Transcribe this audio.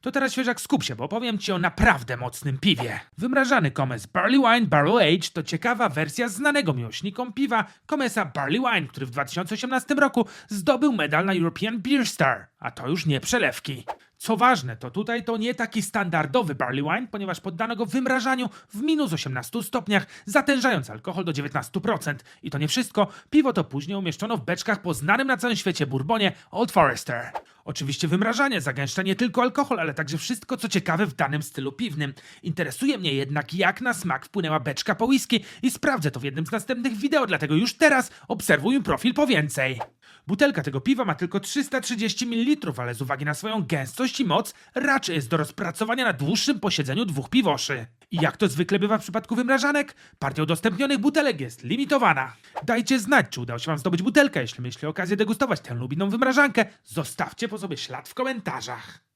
To teraz świeżak skup się, bo opowiem ci o naprawdę mocnym piwie. Wymrażany komes Barley Wine Barrel Age to ciekawa wersja znanego miłośnikom piwa komesa Barley Wine, który w 2018 roku zdobył medal na European Beer Star. A to już nie przelewki. Co ważne, to tutaj to nie taki standardowy barley wine, ponieważ poddano go wymrażaniu w minus 18 stopniach, zatężając alkohol do 19%. I to nie wszystko, piwo to później umieszczono w beczkach po znanym na całym świecie bourbonie Old Forester. Oczywiście wymrażanie zagęszcza nie tylko alkohol, ale także wszystko, co ciekawe w danym stylu piwnym. Interesuje mnie jednak, jak na smak wpłynęła beczka po whisky i sprawdzę to w jednym z następnych wideo, dlatego już teraz obserwuj profil po więcej. Butelka tego piwa ma tylko 330 ml, ale z uwagi na swoją gęstość i moc raczej jest do rozpracowania na dłuższym posiedzeniu dwóch piwoszy. I jak to zwykle bywa w przypadku wymrażanek, partia udostępnionych butelek jest limitowana. Dajcie znać, czy udało się wam zdobyć butelkę. Jeśli mieliście okazję degustować tę lubinną wymrażankę, zostawcie po sobie ślad w komentarzach.